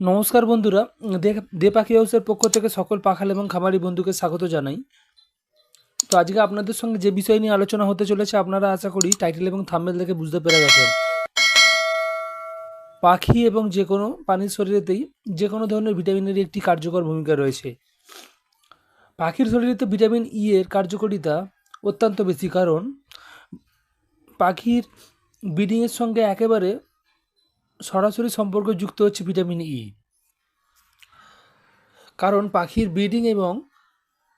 নমস্কার বন্ধুরা দে পাখি হাউসের পক্ষ থেকে সকল পাখাল এবং খামারি বন্ধুকে স্বাগত জানাই। তো আজকে আপনাদের সঙ্গে যে বিষয় নিয়ে আলোচনা হতে চলেছে, আপনারা আশা করি টাইটেল এবং থাম্বেল দেখে বুঝতে পেরে গেছেন। পাখি এবং যে কোনো প্রাণীর শরীরেতেই যে কোনো ধরনের ভিটামিনের একটি কার্যকর ভূমিকা রয়েছে। পাখির শরীরেতে ভিটামিন ই এর কার্যকারিতা অত্যন্ত বেশি, কারণ পাখির ব্রিডিংয়ের সঙ্গে একেবারে সরাসরি সম্পর্ক যুক্ত হচ্ছে ভিটামিন ই কারণ পাখির ব্রিডিং এবং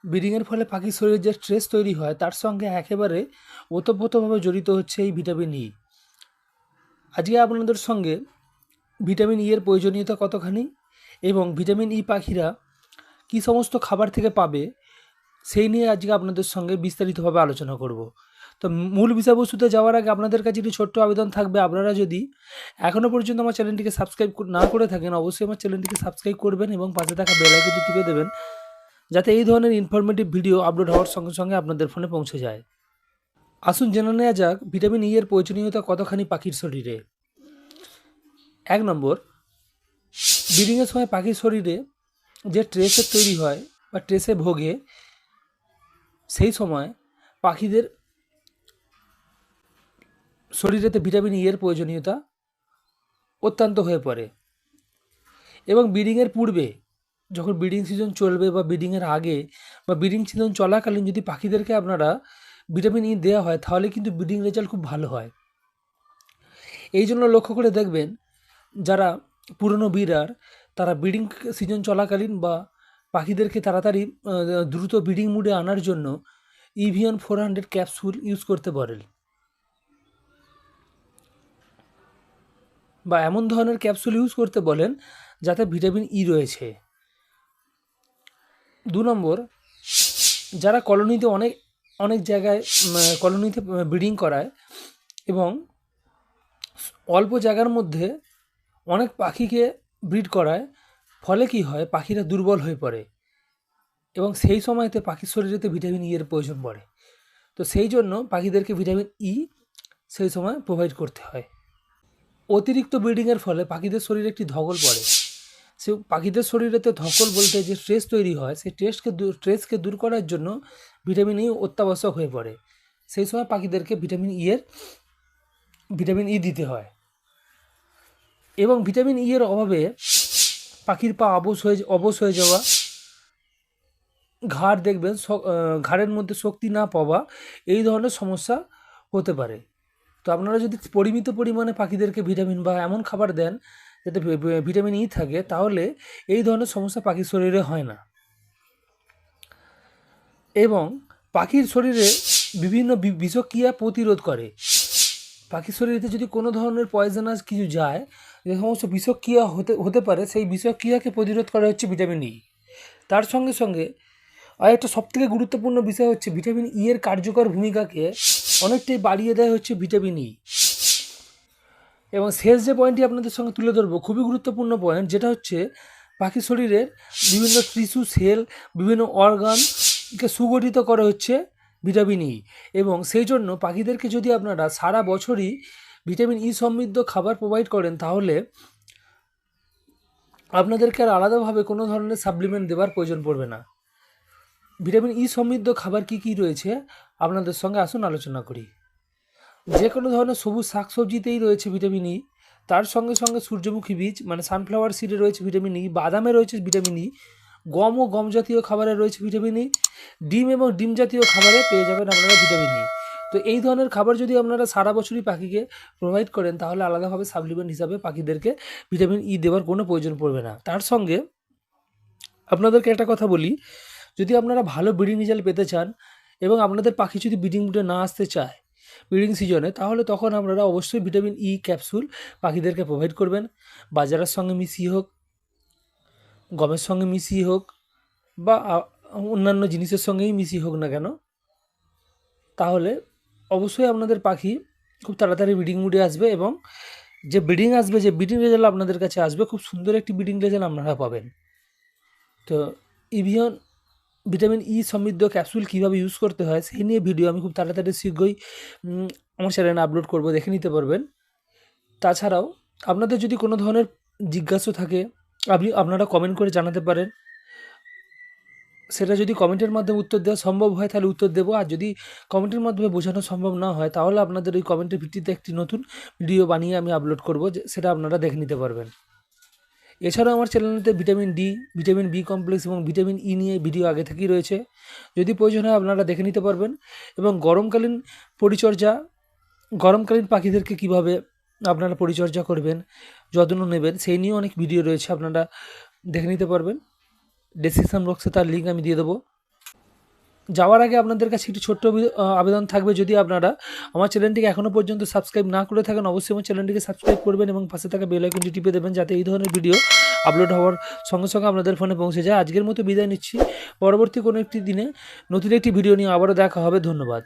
ব্রিডিংয়ের ফলে পাখির শরীরে যে স্ট্রেস তৈরি হয়, তার সঙ্গে একেবারে ওতপ্রোতভাবে জড়িত হচ্ছে এই ভিটামিন ই। আজকে আপনাদের সঙ্গে ভিটামিন ই এর প্রয়োজনীয়তা কতখানি এবং ভিটামিন ই পাখিরা কী সমস্ত খাবার থেকে পাবে, সেই নিয়ে আজকে আপনাদের সঙ্গে বিস্তারিতভাবে আলোচনা করব। তো মূল বিষয়বস্তুতে যাওয়ার আগে আপনাদের কাছে একটি ছোট্ট আবেদন থাকবে। আপনারা যদি এখনও পর্যন্ত আমার চ্যানেলটিকে সাবস্ক্রাইব না করে থাকেন, অবশ্যই আমার চ্যানেলটিকে সাবস্ক্রাইব করবেন এবং পাশে থাকা বেল টিপে দেবেন, যাতে এই ধরনের ইনফরমেটিভ ভিডিও আপলোড হওয়ার সঙ্গে সঙ্গে আপনাদের ফোনে পৌঁছে যায়। আসুন জেনে নেওয়া যাক ভিটামিন ই এর প্রয়োজনীয়তা কতখানি পাখির শরীরে। এক নম্বর ব্রিডিংয়ের সময় পাখির শরীরে যে ট্রেসের তৈরি হয় বা ট্রেসে ভোগে, সেই সময় পাখিদের শরীরেতে ভিটামিন ই এর প্রয়োজনীয়তা অত্যন্ত হয়ে পড়ে। এবং ব্রিডিংয়ের পূর্বে যখন ব্রিডিং সিজন চলবে বা ব্রিডিংয়ের আগে বা ব্রিডিং সিজন চলাকালীন যদি পাখিদেরকে আপনারা ভিটামিন ই দেওয়া হয়, তাহলে কিন্তু ব্রিডিং রেজাল্ট খুব ভালো হয়। এই জন্য লক্ষ্য করে দেখবেন, যারা পুরনো বিড়ার তারা ব্রিডিং সিজন চলাকালীন বা পাখিদেরকে তাড়াতাড়ি দ্রুত ব্রিডিং মুডে আনার জন্য Evion four hundred capsule use করতে পারেন। বা এমন ধরনের ক্যাপসুল ইউজ করতে বলেন যাতে ভিটামিন ই রয়েছে। দু নম্বর, যারা কলোনিতে অনেক অনেক জায়গায় কলোনিতে ব্রিডিং করায় এবং অল্প জায়গার মধ্যে অনেক পাখিকে ব্রিড করায়, ফলে কি হয়, পাখিরা দুর্বল হয়ে পড়ে এবং সেই সময়তে পাখির শরীরেতে ভিটামিন ই এর প্রয়োজন পড়ে। তো সেই জন্য পাখিদেরকে ভিটামিন ই সেই সময় প্রোভাইড করতে হয়। অতিরিক্ত ব্রিডিংয়ের ফলে পাখিদের শরীরে একটি ধকল পড়ে। সে পাখিদের শরীরেতে ধকল বলতে যে স্ট্রেস তৈরি হয়, সেই স্ট্রেসকে স্ট্রেসকে দূর করার জন্য ভিটামিন ই অত্যাবশ্যক হয়ে পড়ে। সেই সময় পাখিদেরকে ভিটামিন ই এর ভিটামিন ই দিতে হয়। এবং ভিটামিন ই এর অভাবে পাখির পা অবশ হয়ে অবশ হয়ে যাওয়া, ঘাড় দেখবেন ঘাড়ের মধ্যে শক্তি না পাওয়া এই ধরনের সমস্যা হতে পারে। তো আপনারা যদি পরিমিত পরিমাণে পাখিদেরকে ভিটামিন বা এমন খাবার দেন যাতে ভিটামিন ই থাকে, তাহলে এই ধরনের সমস্যা পাখির শরীরে হয় না। এবং পাখির শরীরে বিভিন্ন বিষক্রিয়া প্রতিরোধ করে। পাখির শরীরে যদি কোনো ধরনের পয়জনাস কিছু যায়, যে সমস্ত বিষক্রিয়া হতে হতে পারে, সেই বিষক্রিয়াকে প্রতিরোধ করা হচ্ছে ভিটামিন ই। তার সঙ্গে সঙ্গে আর একটা সবথেকে গুরুত্বপূর্ণ বিষয় হচ্ছে ভিটামিন ই এর কার্যকর ভূমিকাকে অনেকটাই বাড়িয়ে দেয় হচ্ছে ভিটামিন ই এবং শেষ যে পয়েন্টটি আপনাদের সঙ্গে তুলে ধরবো, খুবই গুরুত্বপূর্ণ পয়েন্ট যেটা হচ্ছে পাখির শরীরের বিভিন্ন টিস্যু সেল বিভিন্ন অর্গানকে সুগঠিত করে হচ্ছে ভিটামিন ই এবং সেই জন্য পাখিদেরকে যদি আপনারা সারা বছরই ভিটামিন ই সমৃদ্ধ খাবার প্রোভাইড করেন, তাহলে আপনাদেরকে আর আলাদাভাবে কোনো ধরনের সাপ্লিমেন্ট দেওয়ার প্রয়োজন পড়বে না। ভিটামিন ই সমৃদ্ধ খাবার কি কি রয়েছে? আপনাদের সঙ্গে আসুন, আলোচনা করি। যে কোনো ধরনের সবুজ শাকসবজিতেই রয়েছে ভিটামিন ই তার সঙ্গে সঙ্গে সূর্যমুখী বীজ মানে সানফ্লাওয়ার সিডে রয়েছে ভিটামিন ই বাদামে রয়েছে ভিটামিন ই গম ও গম জাতীয় খাবারে রয়েছে ভিটামিন ই ডিম এবং ডিম জাতীয় খাবারে পেয়ে যাবেন আপনারা ভিটামিন ই তো এই ধরনের খাবার যদি আপনারা সারা বছরই পাখিকে প্রোভাইড করেন, তাহলে আলাদাভাবে সাপ্লিমেন্ট হিসাবে পাখিদেরকে ভিটামিন ই দেওয়ার কোনো প্রয়োজন পড়বে না। তার সঙ্গে আপনাদেরকে একটা কথা বলি যদি আপনারা ভালো ব্রিডিং রেজাল্ট পেতে চান এবং আপনাদের পাখি যদি ব্রিডিং মুডে না আসতে চায় ব্রিডিং সিজনে তাহলে তখন আপনারা অবশ্যই ভিটামিন ই ক্যাপসুল পাখিদেরকে প্রোভাইড করবেন। বাজারের সঙ্গে মিশিয়ে হোক, গমের সঙ্গে মিশিয়ে হোক বা অন্যান্য জিনিসের সঙ্গেই মিশিয়ে হোক না কেন, তাহলে অবশ্যই আপনাদের পাখি খুব তাড়াতাড়ি ব্রিডিং মুডে আসবে এবং যে ব্রিডিং আসবে, যে ব্রিডিং রেজাল্ট আপনাদের কাছে আসবে, খুব সুন্দর একটি ব্রিডিং রেজাল্ট আপনারা পাবেন। তো ইভিয়ন ভিটামিন ই সমৃদ্ধ ক্যাপসুল কীভাবে ইউজ করতে হয়, সেই নিয়ে ভিডিও আমি খুব তাড়াতাড়ি শীঘ্রই আমার চ্যানেলে আপলোড করব, দেখে নিতে পারবেন। তাছাড়াও, আপনাদের যদি কোনো ধরনের জিজ্ঞাসা থাকে, আপনি, আপনারা কমেন্ট করে জানাতে পারেন। সেটা যদি কমেন্টের মাধ্যমে উত্তর দেওয়া সম্ভব হয়, তাহলে উত্তর দেবো। আর যদি কমেন্টের মাধ্যমে বোঝানো সম্ভব না হয়, তাহলে আপনাদের ওই কমেন্টের ভিত্তিতে একটি নতুন ভিডিও বানিয়ে আমি আপলোড করব সেটা আপনারা দেখে নিতে পারবেন। এছাড়াও আমার চ্যানেলেতে vitamin D vitamin B complex এবং ভিটামিন ই নিয়ে ভিডিও আগে থেকেই রয়েছে। যদি প্রয়োজন হয় আপনারা দেখে নিতে পারবেন এবং গরমকালীন পরিচর্যা, গরমকালীন পাখিদেরকে কীভাবে আপনারা পরিচর্যা করবেন, যত্ন নেবেন, সেই নিয়েও অনেক ভিডিও রয়েছে, আপনারা দেখে নিতে পারবেন। ডেসক্রিপশন বক্সে তার লিঙ্ক আমি দিয়ে দেবো। যাওয়ার আগে আপনাদের কাছে একটি ছোট্ট আবেদন থাকবে যদি আপনারা আমার চ্যানেলটিকে এখনও পর্যন্ত সাবস্ক্রাইব না করে থাকেন, অবশ্যই আমার চ্যানেলটিকে সাবস্ক্রাইব করবেন এবং পাশে থাকা বেল আইকনটি টিপে দেবেন যাতে এই ধরনের ভিডিও আপলোড হওয়ার সঙ্গে সঙ্গে আপনাদের ফোনে পৌঁছে যায়। আজকের মতো বিদায় নিচ্ছি। পরবর্তী কোনো একটি দিনে নতুন একটি ভিডিও নিয়ে আবারও দেখা হবে। ধন্যবাদ।